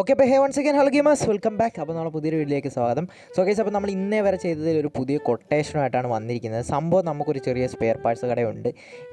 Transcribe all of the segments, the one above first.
Okay അപ്പോൾ hey once again hello gamers welcome back അപ്പോൾ നമ്മൾ പുതിയൊരു വീഡിയോയിലേക്ക് സ്വാഗതം. സോ ഗൈസ് അപ്പോൾ നമ്മൾ ഇന്നേ വരെ ചെയ്തതിൽ ഒരു പുതിയ കൊട്ടേഷനുമായിട്ടാണ് വന്നിരിക്കുന്നത്. സംഭവം നമുക്കൊരു ചെറിയ സ്പെയർ പാർട്സ് കടയുണ്ട്.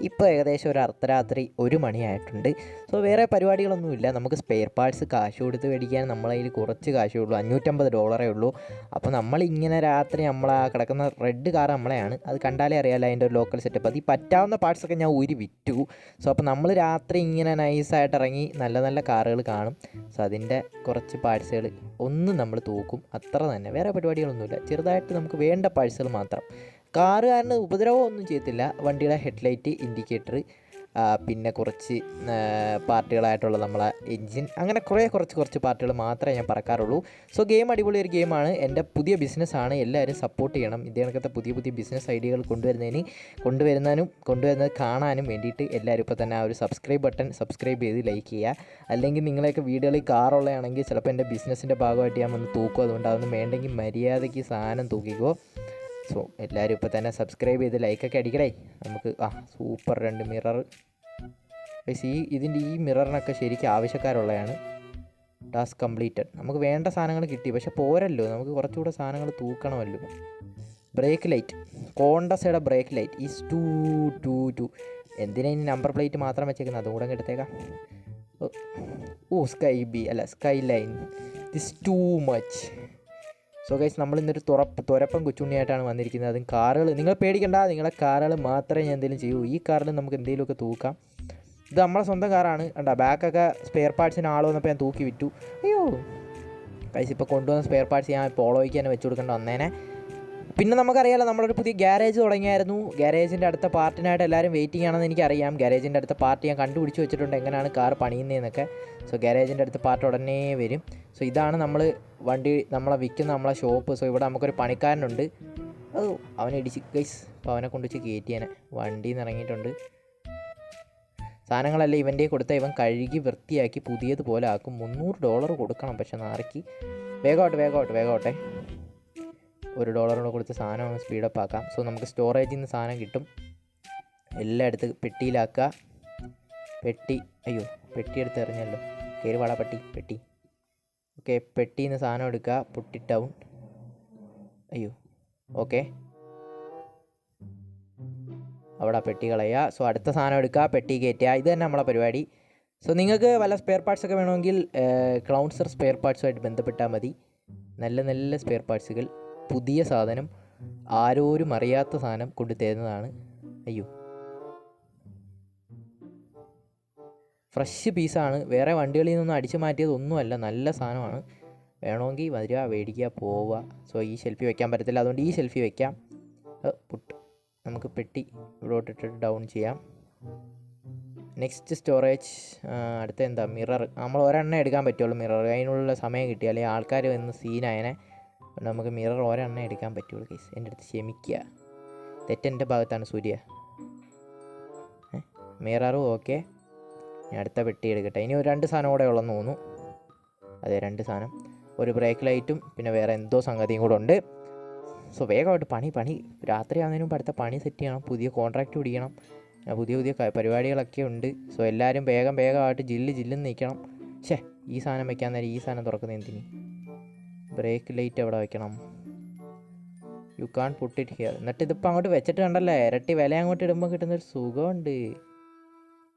ഇപ്പോൾ ഏകദേശം ഒരു അർദ്ധരാത്രി ഒരു മണിയായിട്ടുണ്ട്. സോ വേറെ പരിപാടികളൊന്നുമില്ല. നമുക്ക് സ്പെയർ പാർട്സ് കാശ് കൊടുത്ത് മേടിക്കാൻ നമ്മളെ കയ്യിൽ കുറച്ച് കാശേ ഉള്ളൂ. അഞ്ഞൂറ്റമ്പത് ഡോളറേ ഉള്ളൂ. അപ്പോൾ നമ്മളിങ്ങനെ രാത്രി നമ്മൾ ആ കിടക്കുന്ന റെഡ് കാർ നമ്മളെയാണ്. അത് കണ്ടാലേ അറിയാമല്ലോ അതിന്റെ ഒരു ലോക്കൽ സെറ്റപ്പ് അത് ഈ പറ്റാവുന്ന പാർട്സൊക്കെ ഞാൻ ഊരി വിറ്റു. സോ അപ്പോൾ നമ്മൾ രാത്രി ഇങ്ങനെ നൈസായിട്ട് ഇറങ്ങി നല്ല നല്ല കാറുകൾ കാണും. സോ അതിന്റെ കുറച്ച് പാഴ്സുകൾ ഒന്ന് നമ്മൾ തൂക്കും അത്ര തന്നെ. വേറെ പരിപാടികളൊന്നുമില്ല. ചെറുതായിട്ട് നമുക്ക് വേണ്ട പാഴ്സുകൾ മാത്രം. കാറുകാരന് ഉപദ്രവമൊന്നും ചെയ്യത്തില്ല. വണ്ടിയുടെ ഹെഡ്ലൈറ്റ് ഇൻഡിക്കേറ്റർ പിന്നെ കുറച്ച് പാർട്ടികളായിട്ടുള്ള നമ്മളെ എൻജിൻ അങ്ങനെ കുറേ കുറച്ച് കുറച്ച് പാർട്ടുകൾ മാത്രമേ ഞാൻ പറക്കാറുള്ളൂ. സോ ഗെയിം അടിപൊളി ഒരു ഗെയിമാണ് എന്റെ പുതിയ ബിസിനസ്സാണ് എല്ലാവരും സപ്പോർട്ട് ചെയ്യണം. ഇതേ കണക്കത്തെ പുതിയ പുതിയ ബിസിനസ് ഐഡിയകൾ കൊണ്ടുവരുന്നതിന് കൊണ്ടുവരുന്നതിനും കൊണ്ടുവരുന്നത് കാണാനും വേണ്ടിയിട്ട് എല്ലാവരും ഇപ്പോൾ തന്നെ ആ ഒരു സബ്സ്ക്രൈബ് ബട്ടൺ സബ്സ്ക്രൈബ് ചെയ്ത് ലൈക്ക് ചെയ്യുക. അല്ലെങ്കിൽ നിങ്ങളെയൊക്കെ വീടുകളിൽ കാറുള്ളതാണെങ്കിൽ ചിലപ്പോൾ എന്റെ ബിസിനസ്സിന്റെ ഭാഗമായിട്ട് ഞാൻ ഒന്ന് തൂക്കും. അതുകൊണ്ട് അതൊന്നും വേണ്ടെങ്കിൽ മര്യാദയ്ക്ക് സാധനം തൂക്കിക്കോ. സോ എല്ലാവരും ഇപ്പോൾ തന്നെ സബ്സ്ക്രൈബ് ചെയ്ത് ലൈക്കൊക്കെ അടിക്കണേ. നമുക്ക് ആ സൂപ്പർ രണ്ട് മിറർ ഈ ഇതിന്റെ ഈ മിററിനൊക്കെ ശരിക്കും ആവശ്യക്കാരുള്ളതാണ്. ടാസ്ക് കംപ്ലീറ്റഡ് നമുക്ക് വേണ്ട സാധനങ്ങൾ കിട്ടി. പക്ഷെ പോരല്ലോ. നമുക്ക് കുറച്ചുകൂടെ സാധനങ്ങൾ തൂക്കണമല്ലോ. Brake light കോണ്ടസയുടെ brake light is too too too എന്തിനാ ഇനി നമ്പർ പ്ലേറ്റ് മാത്രം വെച്ചേക്കുന്നത്? അതും കൂടെ എടുത്തേക്കാം. ഓ- സ്കൈ ബി അല്ല sky line this too much so guys നമ്മൾ ഇന്നൊരു തുറപ്പ് തുരപ്പം കൊച്ചുണ്ണിയായിട്ടാണ് വന്നിരിക്കുന്നത്. അതും കാറുകൾ. നിങ്ങൾ പേടിക്കണ്ട. നിങ്ങളെ കാറുകൾ മാത്രമേ ഞാൻ എന്തെങ്കിലും ചെയ്യൂ. ഈ കാറിൽ നമുക്ക് എന്തെങ്കിലുമൊക്കെ തൂക്കാം. ഇത് നമ്മളെ സ്വന്തം കാറാണ്. കണ്ട ബാക്കൊക്കെ സ്പെയർ പാർട്സിന് ആൾ വന്നപ്പോൾ ഞാൻ തൂക്കി വിറ്റു. അയ്യോ. കൈസ് ഇപ്പോൾ കൊണ്ടുവന്ന സ്പെയർ പാർട്സ് ഞാൻ പോളോയ്ക്ക് തന്നെ വെച്ച് കൊടുക്കേണ്ട വന്നേനെ. പിന്നെ നമുക്കറിയാലോ നമ്മളൊരു പുതിയ ഗ്യാരേജ് തുടങ്ങിയായിരുന്നു. ഗ്യാരേജിന്റെ അടുത്ത പാർട്ടിനായിട്ട് എല്ലാവരും വെയിറ്റിംഗ് ആണെന്ന് എനിക്കറിയാം. ഗ്യാരേജിന്റെ അടുത്ത പാർട്ടി ഞാൻ കണ്ടുപിടിച്ച് വെച്ചിട്ടുണ്ട്. എങ്ങനെയാണ് കാർ പണിയുന്നതെന്നൊക്കെ സോ ഗ്യാരേജിന്റെ അടുത്ത പാർട്ട് ഉടനെ വരും. സോ ഇതാണ് നമ്മൾ വണ്ടി നമ്മളെ വിൽക്കുന്ന നമ്മളെ ഷോപ്പ് സോ ഇവിടെ നമുക്കൊരു പണിക്കാരനുണ്ട്. അവനെ ഇടിച്ച് ഗൈസ് അപ്പോൾ അവനെ കൊണ്ടുവച്ച് കയറ്റിയാനെ. വണ്ടിയിൽ നിന്ന് ഇറങ്ങിയിട്ടുണ്ട്. സാധനങ്ങളെല്ലാം ഇവന്റെ കൊടുത്ത ഇവൻ കഴുകി വൃത്തിയാക്കി പുതിയതുപോലെ ആക്കും. മുന്നൂറ് ഡോളർ കൊടുക്കണം പക്ഷെ നാറയ്ക്ക് വേഗമാവട്ടെ വേഗമാവട്ടെ വേഗമാവട്ടെ ഒരു ഡോളർ കൂടെ കൊടുത്ത് സാധനം സ്പീഡപ്പ് ആക്കാം. സോ നമുക്ക് സ്റ്റോറേജിൽ നിന്ന് സാധനം കിട്ടും. എല്ലാം എടുത്ത് പെട്ടിയിലാക്കുക. പെട്ടി അയ്യോ പെട്ടി എടുത്ത് എറിഞ്ഞല്ലോ. കയറി വാടാ പെട്ടി പെട്ടി. ഓക്കെ പെട്ടിയിൽ നിന്ന് സാധനം എടുക്കുക. പുട്ടി ടൗൺ അയ്യോ ഓക്കെ അവിടെ പെട്ടി കളയുക. സോ അടുത്ത സാധനം എടുക്കുക. പെട്ടി കയറ്റുക. ഇത് തന്നെ നമ്മളെ പരിപാടി. സോ നിങ്ങൾക്ക് വല്ല സ്പെയർ പാർട്സ് ഒക്കെ വേണമെങ്കിൽ ക്ലൗൺസർ സ്പെയർ പാർട്സുമായിട്ട് ബന്ധപ്പെട്ടാൽ മതി. നല്ല നല്ല സ്പെയർ പാർട്സുകൾ പുതിയ സാധനം. ആരോരും അറിയാത്ത സാധനം കൊണ്ടു തരുന്നതാണ്. അയ്യോ. ഫ്രഷ് പീസാണ് വേറെ വണ്ടികളിൽ നിന്നൊന്നും അടിച്ചു മാറ്റിയതൊന്നുമല്ല നല്ല സാധനമാണ്. വേണമെങ്കിൽ വരിക മേടിക്കുക പോവുക. സോ ഈ ഷെൽഫി വെക്കാൻ പറ്റത്തില്ല. അതുകൊണ്ട് ഈ ഷെൽഫി വെക്കാം. പുട്ട്. നമുക്ക് പെട്ടി ഇവിടോട്ട് ഇട്ടിട്ട് ഡൗൺ ചെയ്യാം. നെക്സ്റ്റ് സ്റ്റോറേജ് അടുത്ത എന്താ? മിറർ നമ്മൾ ഒരെണ്ണം എടുക്കാൻ പറ്റുള്ളൂ മിറർ അതിനുള്ള സമയം കിട്ടി. അല്ലെങ്കിൽ ആൾക്കാർ വന്ന് സീനായനെ നമുക്ക് മിറർ ഒരെണ്ണം എടുക്കാൻ പറ്റുള്ളൂ കേസ് എന്റെ അടുത്ത് ക്ഷമിക്കുക. തെറ്റെന്റെ ഭാഗത്താണ് സൂര്യ. മിററും ഓക്കെ ഞാൻ അടുത്ത പെട്ടി എടുക്കട്ടെ. ഇനി ഒരു രണ്ട് സാധനം കൂടെ ഉള്ളെന്ന് തോന്നുന്നു. അതെ രണ്ട് സാധനം. ഒരു ബ്രേക്ക് ലൈറ്റും പിന്നെ വേറെ എന്തോ സംഗതിയും കൂടെ ഉണ്ട്. സോ വേഗമായിട്ട് പണി പണി. രാത്രി ആകുന്നതിന് മുമ്പ് അടുത്ത പണി സെറ്റ് ചെയ്യണം. പുതിയ കോൺട്രാക്റ്റ് പിടിക്കണം. പുതിയ പുതിയ പരിപാടികളൊക്കെ ഉണ്ട്. സോ എല്ലാവരും വേഗം വേഗമായിട്ട് ജില്ല് ജില്ലെന്ന് നിൽക്കണം ഛേ ഈ സാധനം വെക്കാൻ നേരം ഈ സാധനം തുറക്കുന്ന എന്തിന്? ബ്രേക്ക് ലൈറ്റ് എവിടെ വെക്കണം? You can put it here എന്നിട്ട് ഇതിപ്പോൾ അങ്ങോട്ട് വെച്ചിട്ട് കണ്ടല്ലേ? ഇരട്ടി വില അങ്ങോട്ട് ഇടുമ്പോൾ കിട്ടുന്നൊരു സുഖമുണ്ട്.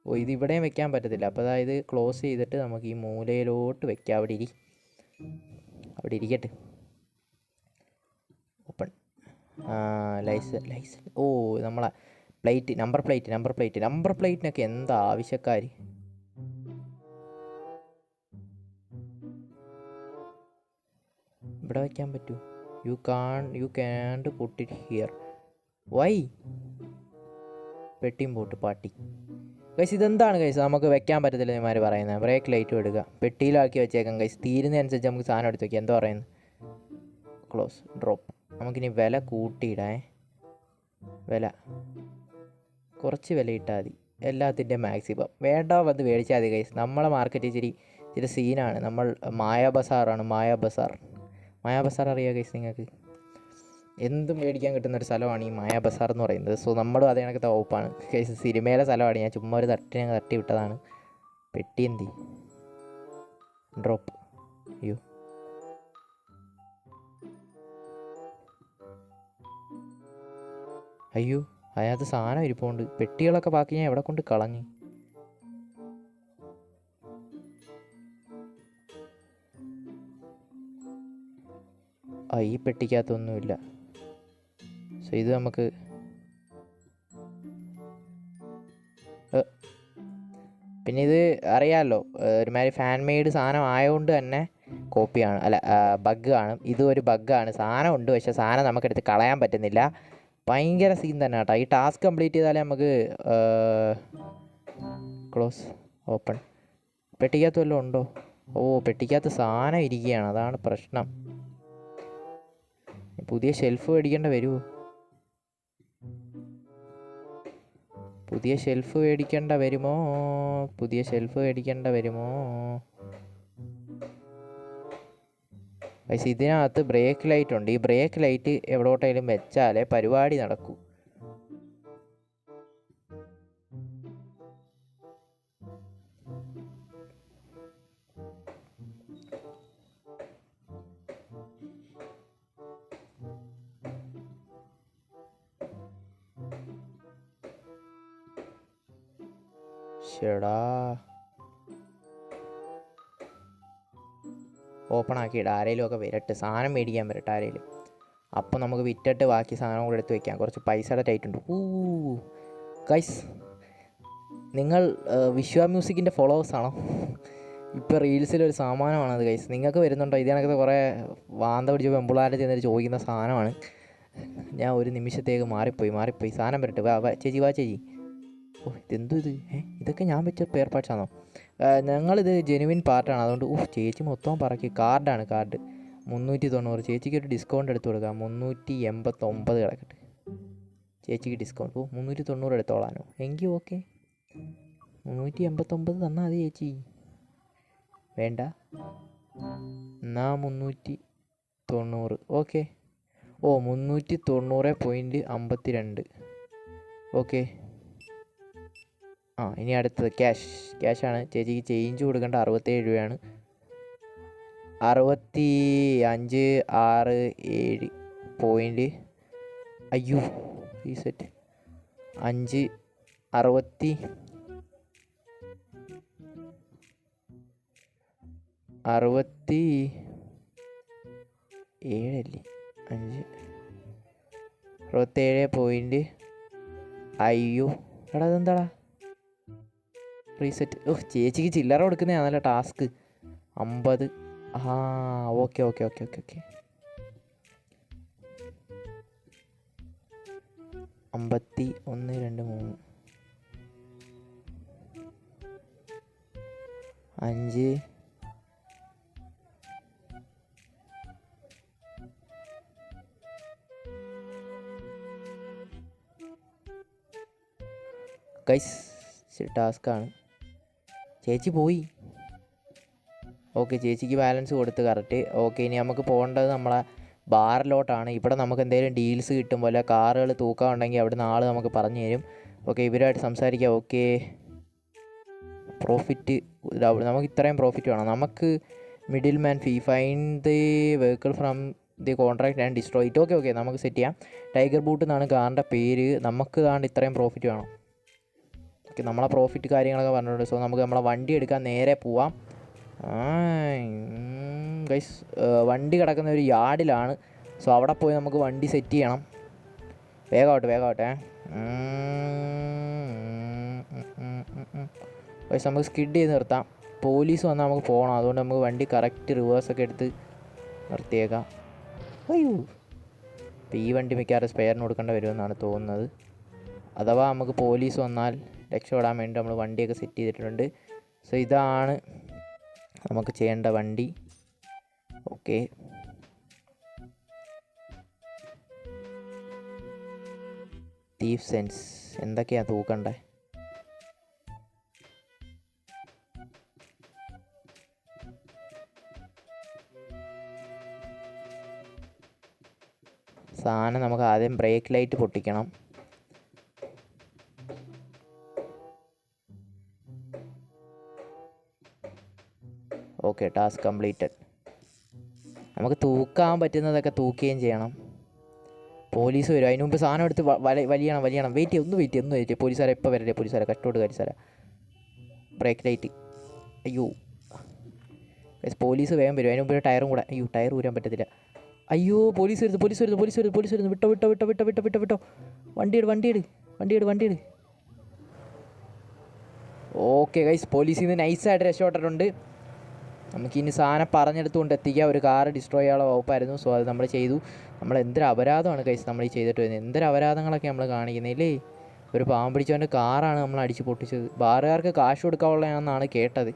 ഓ ഇത് ഇവിടെയും വെക്കാൻ പറ്റത്തില്ല. അപ്പോൾ അതായത് ക്ലോസ് ചെയ്തിട്ട് നമുക്ക് ഈ മൂലയിലോട്ട് വെക്കാം. അവിടെ ഇരി. അവിടെ ഇരിക്കട്ടെ. ലൈസ് ലൈസൻസ് ഓ നമ്മളെ plate number plate number plate number പ്ലേറ്റിനൊക്കെ എന്താ ആവശ്യക്കാർ ഇവിടെ വയ്ക്കാൻ പറ്റൂ. You can you can put it here why പെട്ടിയും പോട്ട് പാട്ടി ഗൈസ് ഇതെന്താണ് ഗൈസ് നമുക്ക് വെക്കാൻ പറ്റത്തില്ല ഇമാർ പറയുന്നത്. ബ്രേക്ക് ലൈറ്റും എടുക്കുക പെട്ടിയിലാക്കി വെച്ചേക്കാം ഗൈസ് തീരുന്നതനുസരിച്ച് നമുക്ക് സാധനം എടുത്ത് വെക്കാം. എന്താ പറയുന്നത്? ക്ലോസ് ഡ്രോപ്പ് നമുക്കിനി വില കൂട്ടിയിടാം. വില. കുറച്ച് വില ഇട്ടാൽ മതി. എല്ലാത്തിന്റെ മാക്സിമം വേണ്ട വന്ന് മേടിച്ചാൽ മതി കൈസ് നമ്മളെ മാർക്കറ്റ് ഇച്ചിരി ഇച്ചിരി സീനാണ് നമ്മൾ മായ ബസാറാണ് മായ ബസാർ. മായ ബസാർ അറിയാം കൈസ് നിങ്ങൾക്ക്? എന്തും മേടിക്കാൻ കിട്ടുന്ന ഒരു സ്ഥലമാണ് ഈ മായ ബസാർ എന്ന് പറയുന്നത്. സോ നമ്മളും അതേ കണക്കത്തെ വകുപ്പാണ്. കൈസ് സിനിമയിലെ സ്ഥലമാണ്. ഞാൻ ചുമ്മാ ഒരു തട്ടിനെ തട്ടി വിട്ടതാണ്. പെട്ടി എന്തി ഡ്രോപ്പ് അയ്യോ. അയ്യോ അതിനകത്ത് സാധനം ഇരിപ്പുണ്ട്. പെട്ടികളൊക്കെ ബാക്കി ഞാൻ എവിടെ കൊണ്ട് കളഞ്ഞു? ആ ഈ പെട്ടിക്കകത്തൊന്നുമില്ല. സോ ഇത് നമുക്ക് പിന്നെ ഇത് അറിയാമല്ലോ ഒരുമാതിരി ഫാൻ മെയ്ഡ് സാധനം ആയതുകൊണ്ട് തന്നെ കോപ്പിയാണ് അല്ല ബഗ് ആണ്. ഇതും ഒരു ബഗ്ഗാണ് സാധനം ഉണ്ട് പക്ഷേ സാധനം നമുക്കെടുത്ത് കളയാൻ പറ്റുന്നില്ല. ഭയങ്കര സീൻ തന്നെ കേട്ടോ ഈ ടാസ്ക് കംപ്ലീറ്റ് ചെയ്താലേ നമുക്ക് ക്ലോസ് ഓപ്പൺ പെട്ടിക്കകത്ത് വല്ലതും ഉണ്ടോ? ഓ പെട്ടിക്കകത്ത് സാധനം ഇരിക്കുകയാണ്. അതാണ് പ്രശ്നം. പുതിയ ഷെൽഫ് മേടിക്കേണ്ട വരുമോ പുതിയ ഷെൽഫ് മേടിക്കേണ്ട വരുമോ? പുതിയ ഷെൽഫ് മേടിക്കേണ്ട വരുമോ? പക്ഷേ ഇതിനകത്ത് ബ്രേക്ക് ലൈറ്റ് ഉണ്ട്. ഈ ബ്രേക്ക് ലൈറ്റ് എവിടോട്ടെങ്കിലും വെച്ചാലേ പരിപാടി നടക്കൂ. ഷെടാ ഓപ്പൺ ആക്കിയിട്ട് ആരെങ്കിലും ഒക്കെ വരട്ടെ സാധനം മേടിക്കാൻ വരട്ടെ ആരെങ്കിലും അപ്പോൾ നമുക്ക് വിറ്റിട്ട് ബാക്കി സാധനം കൂടെ എടുത്ത് വെക്കാം. കുറച്ച് പൈസയുടെ ടൈറ്റ് ഉണ്ട്. ഊ ഗൈസ് നിങ്ങൾ വിശ്വ മ്യൂസിക്കിന്റെ ഫോളോവേഴ്സ് ആണോ? ഇപ്പോൾ റീൽസിലൊരു സാമാനമാണത് ഗൈസ് നിങ്ങൾക്ക് വരുന്നുണ്ടോ? ഇത് കുറേ വാന്ത പിടിച്ച് പെമ്പിളാരെ ചെന്നിട്ട് ചോദിക്കുന്ന സാധനമാണ്. ഞാൻ ഒരു നിമിഷത്തേക്ക് മാറിപ്പോയി മാറിപ്പോയി. സാധനം വരട്ടെ. വാ ചേച്ചി വാ ചേച്ചി. ഓ ഇതെന്തു ഇത്? ഏ ഇതൊക്കെ ഞാൻ വെച്ച ആണോ? ഞങ്ങളിത് ജെനുവിൻ പാർട്ടാണ് അതുകൊണ്ട് ഊഹ് ചേച്ചി മൊത്തം പറക്കി. കാർഡാണ് കാർഡ് മുന്നൂറ്റി തൊണ്ണൂറ് ചേച്ചിക്ക് ഒരു ഡിസ്കൗണ്ട് എടുത്ത് കൊടുക്കാം. മുന്നൂറ്റി എൺപത്തൊമ്പത് കിടക്കട്ടെ. ചേച്ചിക്ക് ഡിസ്കൗണ്ട് ഓ മുന്നൂറ്റി തൊണ്ണൂറ് എടുത്തോളാനോ. എങ്കിൽ ഓക്കെ മുന്നൂറ്റി എൺപത്തൊമ്പത് തന്നാൽ മതി ചേച്ചി. വേണ്ട. എന്നാ മുന്നൂറ്റി തൊണ്ണൂറ് ഓക്കെ ഓ മുന്നൂറ്റി തൊണ്ണൂറ് പോയിന്റ് അമ്പത്തി രണ്ട് ഓക്കെ ആ ഇനി അടുത്തത് ക്യാഷ് ക്യാഷാണ് ചേച്ചിക്ക് ചേഞ്ച് കൊടുക്കേണ്ട അറുപത്തേഴ് രൂപയാണ്. അറുപത്തി അഞ്ച് ആറ് ഏഴ് പോയിന്റ് അയ്യോ ഈ സെറ്റ് അഞ്ച് അറുപത്തി അറുപത്തി ഏഴല്ലേ അഞ്ച് അറുപത്തേഴ് പോയിന്റ് അയ്യോ എടാ ഇതെന്താടാ റീസെറ്റ് ഓ ചേച്ചിക്ക് ചില്ലറ കൊടുക്കുന്നതാണല്ലോ ടാസ്ക് അമ്പത്. ആ okay okay okay okay okay അമ്പത്തി ഒന്ന് രണ്ട് മൂന്ന്. അഞ്ച്. ഗൈസ് ടാസ്ക്കാണ് ചേച്ചി പോയി. ഓക്കെ ചേച്ചിക്ക് ബാലൻസ് കൊടുത്ത് കറക്റ്റ് ഓക്കെ ഇനി നമുക്ക് പോകേണ്ടത് നമ്മളെ ബാറിലോട്ടാണ്. ഇവിടെ നമുക്ക് എന്തെങ്കിലും ഡീൽസ് കിട്ടും പോലെ കാറുകൾ തൂക്കാൻ ഉണ്ടെങ്കിൽ അവിടെ നിന്ന് ആൾ നമുക്ക് പറഞ്ഞു തരും. ഓക്കെ ഇവരുമായിട്ട് സംസാരിക്കാം. ഓക്കെ. പ്രോഫിറ്റ് നമുക്ക് ഇത്രയും പ്രോഫിറ്റ് വേണം. നമുക്ക് middle man fee find the vehicle from the contract and destroy it okay okay നമുക്ക് സെറ്റ് ചെയ്യാം. ടൈഗർ ബൂട്ട് എന്നാണ് കാറിന്റെ പേര്. നമുക്ക് കാണ്ട് ഇത്രയും പ്രോഫിറ്റ് വേണം. ഓക്കെ നമ്മളെ പ്രോഫിറ്റ് കാര്യങ്ങളൊക്കെ പറഞ്ഞിട്ടുണ്ട്. സോ നമുക്ക് നമ്മളെ വണ്ടി എടുക്കാൻ നേരെ പോവാം. ഗൈസ് വണ്ടി കിടക്കുന്ന ഒരു യാർഡിലാണ്. സോ അവിടെ പോയി നമുക്ക് വണ്ടി സെറ്റ് ചെയ്യണം. വേഗമാവട്ടെ വേഗമാവട്ടെ ഗൈസ് നമുക്ക് സ്കിഡ് ചെയ്ത് നിർത്താം. പോലീസ് വന്നാൽ നമുക്ക് പോകണം. അതുകൊണ്ട് നമുക്ക് വണ്ടി കറക്റ്റ് റിവേഴ്സൊക്കെ എടുത്ത് നിർത്തിയേക്കാം. അയ്യോ. ഈ വണ്ടി മിക്കവാറും സ്പെയറിന് കൊടുക്കേണ്ടി വരുമെന്നാണ് തോന്നുന്നത്. അഥവാ നമുക്ക് പോലീസ് വന്നാൽ രക്ഷപ്പെടാൻ വേണ്ടി നമ്മൾ വണ്ടിയൊക്കെ സെറ്റ് ചെയ്തിട്ടുണ്ട്. സോ ഇതാണ് നമുക്ക് ചെയ്യേണ്ട വണ്ടി. ഓക്കെ തീഫ് സെൻസ് എന്തൊക്കെയാണ് തൂക്കണ്ടേ? സാധനം നമുക്ക് ആദ്യം ബ്രേക്ക് ലൈറ്റ് പൊട്ടിക്കണം. ഓക്കെ ടാസ്ക് കംപ്ലീറ്റഡ് നമുക്ക് തൂക്കാൻ പറ്റുന്നതൊക്കെ തൂക്കുകയും ചെയ്യണം. പോലീസ് വരും. അതിന് മുമ്പ് സാധനം എടുത്ത് വലിയണം വലിയണം. വെയിറ്റ് ഒന്ന് വെയിറ്റ് ഒന്ന് വെയിറ്റ് പോലീസുകാരെ ഇപ്പോൾ വരല്ലേ പോലീസുകാരെ കട്ടോട് സാറേ ബ്രേക്ക് ലൈറ്റ് അയ്യോ. പോലീസ് വേഗം വരും. അതിന് മുമ്പ് ടയറും കൂടെ. അയ്യോ ടയർ ഊരാൻ പറ്റത്തില്ല. അയ്യോ പോലീസ് വരുന്നു പോലീസ് വരുന്നു പോലീസ് വരുന്നു പോലീസ് വരുന്നു. വിട്ടോ വിട്ടോ വിട്ടോ വിട്ടോ വിട്ടോ വിട്ടോ വിട്ടോ. വണ്ടിയിട് വണ്ടിയിട് വണ്ടിയിട് വണ്ടിയിട് ഓക്കെ ഗൈസ് പോലീസിൽ നിന്ന് നൈസായിട്ട് രക്ഷപ്പെട്ടിട്ടുണ്ട്. നമുക്കിനി സാധനം പറഞ്ഞെടുത്തുകൊണ്ട് എത്തിക്കുക ഒരു കാറ് ഡിസ്ട്രോയ് ചെയ്യാനുള്ള വകുപ്പായിരുന്നു. സോ അത് നമ്മൾ ചെയ്തു. നമ്മൾ എന്തൊരു അപരാധമാണ് കൈസ് നമ്മൾ ഈ ചെയ്തിട്ട് വരുന്നത്. എന്തൊരു അപരാധങ്ങളൊക്കെ നമ്മൾ കാണിക്കുന്നില്ലേ ഒരു പാവം പിടിച്ചവന്റെ കാറാണ് നമ്മൾ അടിച്ച് പൊട്ടിച്ചത്. ബാറുകാർക്ക് കാശ് കൊടുക്കാനുള്ളതാണെന്നാണ് കേട്ടത്.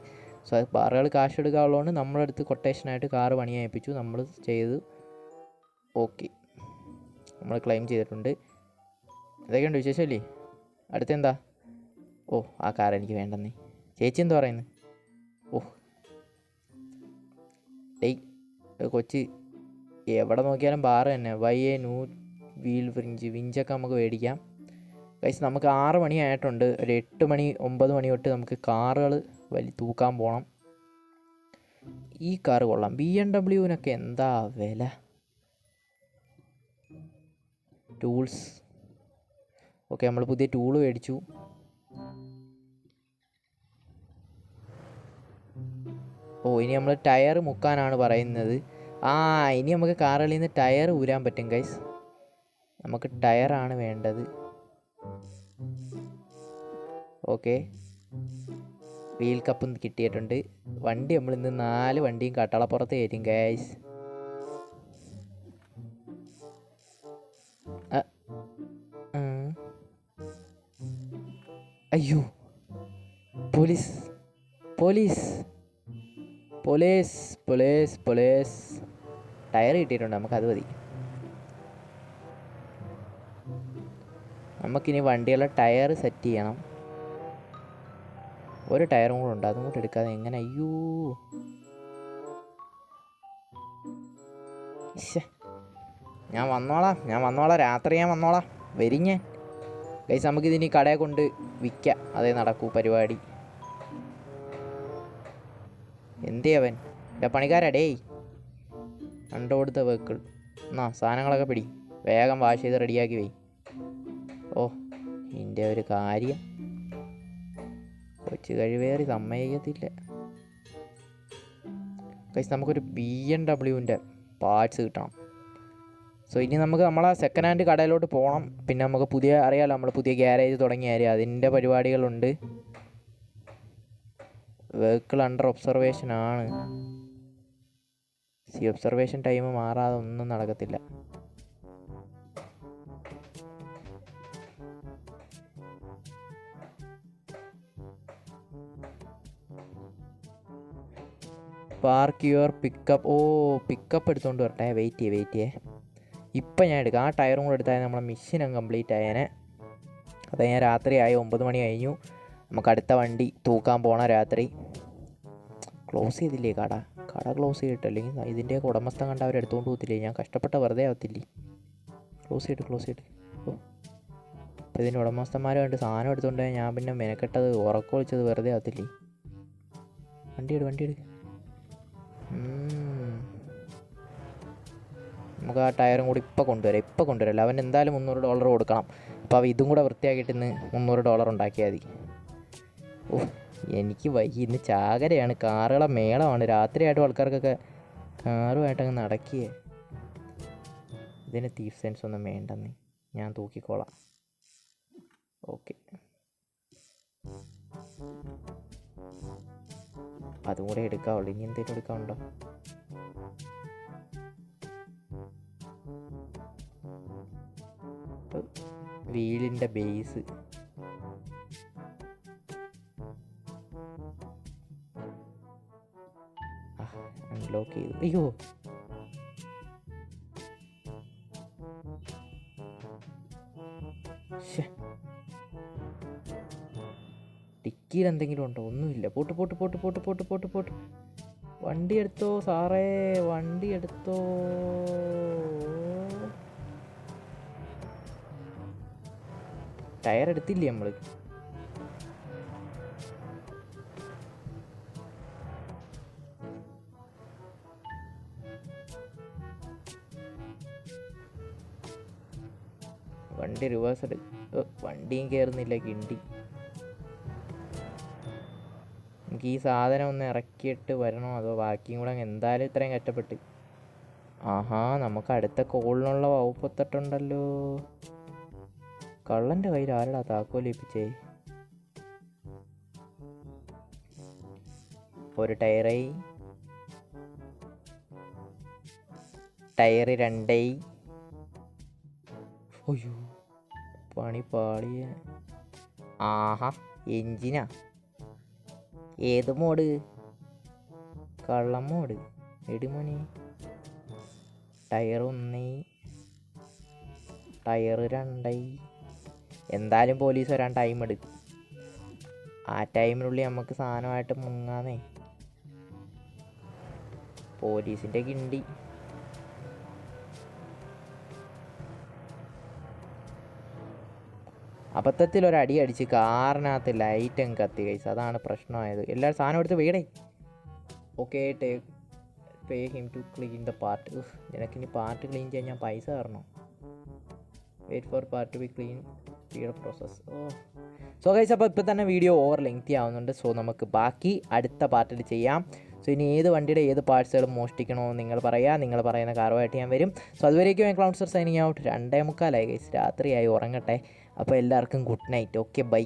സോ ബാറുകൾ കാശ് എടുക്കാനുള്ളതുകൊണ്ട് നമ്മളടുത്ത് കൊട്ടേഷനായിട്ട് കാറ് പണിയേൽപ്പിച്ചു നമ്മൾ ചെയ്ത് ഓക്കെ നമ്മൾ ക്ലെയിം ചെയ്തിട്ടുണ്ട്. ഇതൊക്കെയുണ്ട് വിശേഷമല്ലേ? അടുത്തെന്താ? ഓ ആ കാർ എനിക്ക് വേണ്ടെന്നേ. ചേച്ചി എന്താ പറയുന്നത് ഓ ഡേയ് കൊച്ചി എവിടെ നോക്കിയാലും ബാറ് തന്നെ. Why a new wheel fringe വിഞ്ചൊക്കെ നമുക്ക് മേടിക്കാം. കഴിച്ച് നമുക്ക് ആറ് മണി ആയിട്ടുണ്ട്. ഒരു എട്ട് മണി ഒമ്പത് മണി തൊട്ട് നമുക്ക് കാറുകൾ വലി തൂക്കാൻ പോകണം ഈ കാറ് കൊള്ളാം. ബി എം ഡബ്ല്യുവിനൊക്കെ എന്താ വില? ടൂൾസ് ഓക്കെ നമ്മൾ പുതിയ ടൂൾ മേടിച്ചു. ഓ ഇനി നമ്മൾ ടയർ മുക്കാനാണ് പറയുന്നത്. ആ ഇനി നമുക്ക് കാറുകളിൽ നിന്ന് ടയർ ഊരാൻ പറ്റും ഗൈസ് നമുക്ക് ടയറാണ് വേണ്ടത്. ഓക്കെ. വീൽ കപ്പും കിട്ടിയിട്ടുണ്ട്. വണ്ടി നമ്മൾ ഇന്ന് നാല് വണ്ടിയും കട്ടളപ്പുറത്ത് കയറ്റും ഗൈസ് അയ്യോ. Police. Police. Police police police. Tyre കിട്ടിയിട്ടുണ്ട് നമുക്കത് മതി. നമുക്കിനി വണ്ടികളുടെ ടയർ സെറ്റ് ചെയ്യണം. ഒരു ടയറും കൂടെ ഉണ്ട് അതും കൂടെ എടുക്കാതെ എങ്ങനെ? അയ്യോ. ഞാൻ വന്നോളാം ഞാൻ വന്നോളാം രാത്രി ഞാൻ വന്നോളാം. വരിഞ്ഞേ. കൈസ് നമുക്കിതിനി കടയെ കൊണ്ട് വിൽക്കാം. അതേ നടക്കൂ പരിപാടി. എന്തേ അവൻ എന്റെ പണിക്കാരാ ഡേയ്. കൊടുത്ത വെഹിക്കിൾ. എന്നാ സാധനങ്ങളൊക്കെ പിടി. വേഗം വാഷ് ചെയ്ത് റെഡിയാക്കി വൈ ഓ എന്റെ ഒരു കാര്യം. കൊച്ചു കഴിവേറി സമ്മതിക്കത്തില്ല. കഴിച്ച് നമുക്കൊരു ബി എം ഡബ്ല്യുവിന്റെ പാർട്സ് കിട്ടണം. സോ ഇനി നമുക്ക് നമ്മളെ സെക്കൻഡ് ഹാൻഡ് കടയിലോട്ട് പോകണം പിന്നെ നമുക്ക് പുതിയ അറിയാലോ നമ്മൾ പുതിയ ഗ്യാരേജ് തുടങ്ങിയ കാര്യം അതിന്റെ പരിപാടികളുണ്ട്. വെഹിക്കിൾ അണ്ടർ ഒബ്സർവേഷൻ ആണ്. സി ഒബ്സർവേഷൻ ടൈം മാറാതെ ഒന്നും നടക്കത്തില്ല. പാർക്ക് യുവർ പിക്കപ്പ് ഓ പിക്കപ്പ് എടുത്തുകൊണ്ട് വരട്ടെ. വെയിറ്റ് ചെയ്യേ വെയിറ്റ് ചെയ്യേ. ഇപ്പം ഞാൻ എടുക്കാം. ആ ടയറും കൂടെ എടുത്താൽ നമ്മളെ മിഷൻ കംപ്ലീറ്റ് ആയേനെ. അത് ഞാൻ രാത്രി ആയി ഒമ്പത് മണി കഴിഞ്ഞു. നമുക്ക് അടുത്ത വണ്ടി തൂക്കാൻ പോണ രാത്രി. ക്ലോസ് ചെയ്തില്ലേ കട? കട ക്ലോസ് ചെയ്തിട്ട് അല്ലെങ്കിൽ ഇതിന്റെ ഉടമസ്ഥൻ കണ്ട അവർ എടുത്തുകൊണ്ട് പോകത്തില്ലേ? ഞാൻ കഷ്ടപ്പെട്ട വെറുതെ ആവത്തില്ലേ? ക്ലോസ് ചെയ്തിട്ട് ക്ലോസ് ചെയ്തിട്ട് അപ്പോൾ ഇതിന്റെ ഉടമസ്ഥന്മാർ കണ്ട് സാധനം എടുത്തുകൊണ്ട് ഞാൻ പിന്നെ മെനക്കെട്ടത് ഉറക്കൊളിച്ചത് വെറുതെ ആവത്തില്ലേ? വണ്ടി എടു വണ്ടി എടു. നമുക്ക് ആ ടയറും കൂടി ഇപ്പോൾ കൊണ്ടുവരാം. ഇപ്പോൾ കൊണ്ടുവരാം. അവൻ എന്തായാലും മുന്നൂറ് ഡോളർ കൊടുക്കണം. അപ്പോൾ അവ ഇതും കൂടെ വൃത്തിയാക്കിയിട്ട് ഇന്ന് മുന്നൂറ് ഡോളർ ഉണ്ടാക്കിയാൽ മതി. ഓ എനിക്ക് വൈകി. ഇന്ന് ചാകരയാണ്. കാറുകളെ മേളമാണ്. രാത്രിയായിട്ട് ആൾക്കാർക്കൊക്കെ കാറുമായിട്ട് അങ്ങ് നടക്കിയേ. ഇതിന് തീഫ് സെൻസ് ഒന്നും വേണ്ടെന്ന്. ഞാൻ തൂക്കിക്കോളാം. ഓക്കെ. അതും കൂടെ എടുക്കാവുള്ളൂ. ഇനി എന്തെങ്കിലും എടുക്കാനുണ്ടോ? വീലിന്റെ ബേസ് അൺലോക്ക് ചെയ്തു അയ്യോ. ഡിക്കിയിൽ എന്തെങ്കിലും ഉണ്ടോ? ഒന്നുമില്ല. പോട്ട് പോട്ട് പോട്ട് പോട്ട് പോട്ട് പോട്ട് പോട്ട്. വണ്ടി എടുത്തോ സാറേ? വണ്ടി എടുത്തോ? ടയർ എടുത്തില്ലേ നമ്മൾ വണ്ടി റിവേഴ്സ് എടു വണ്ടിയും കയറുന്നില്ല കിണ്ടി. എനിക്ക് ഈ സാധനം ഒന്ന് ഇറക്കിയിട്ട് വരണോ? അതോ ബാക്കിയും കൂടെ എന്തായാലും ഇത്രയും കഷ്ടപ്പെട്ട്? ആഹാ നമുക്ക് അടുത്ത കോളിനുള്ള വകുപ്പത്തിട്ടുണ്ടല്ലോ കള്ളന്റെ കയ്യിൽ ആരടാ താക്കോലേപ്പിച്ചേ ഒരു ടയറായി ടയറ് രണ്ടായി അയ്യോ. പണി പാളിയ ആഹാ എഞ്ചിനാ. ഏത് മോഡ്? കള്ളം മോഡ്. എടിമണി ടയർ ഒന്നേ. ടയർ രണ്ടായി. എന്തായാലും പോലീസ് വരാൻ ടൈം എടുക്കും ആ ടൈമിനുള്ളിൽ നമുക്ക് സാധനമായിട്ട് മുങ്ങാന്നേ. പോലീസിന്റെ കിണ്ടി. അബദ്ധത്തിൽ ഒരു അടി അടിച്ച് കാറിനകത്ത് ലൈറ്റ് കത്തി കൈസ് അതാണ് പ്രശ്നമായത്. എല്ലാവരും സാധനം എടുത്ത് വീടേ. Okay take pay him to clean the part നിനക്കിനി part clean ചെയ്യാൻ ഞാൻ പൈസ തരണം? Wait for part to be clean speed process oh so guys അപ്പോൾ ഇപ്പോൾ തന്നെ വീഡിയോ ഓവർ ലെങ്തി ആവുന്നുണ്ട്. സോ നമുക്ക് ബാക്കി അടുത്ത പാർട്ടിൽ ചെയ്യാം. സോ ഇനി ഏത് വണ്ടിയുടെ ഏത് പാർട്സുകൾ മോഷ്ടിക്കണമെന്ന് നിങ്ങൾ പറയുക നിങ്ങൾ പറയുന്ന കാറുമായിട്ട് ഞാൻ വരും. സോ അതുവരേക്കും ഞാൻ ക്ലൗൺസർ സൈനിങ് ഔട്ട് രണ്ടേ മുക്കാലായി ഗൈസ് രാത്രിയായി ഉറങ്ങട്ടെ. അപ്പോൾ എല്ലാവർക്കും ഗുഡ് നൈറ്റ് ഓക്കെ ബൈ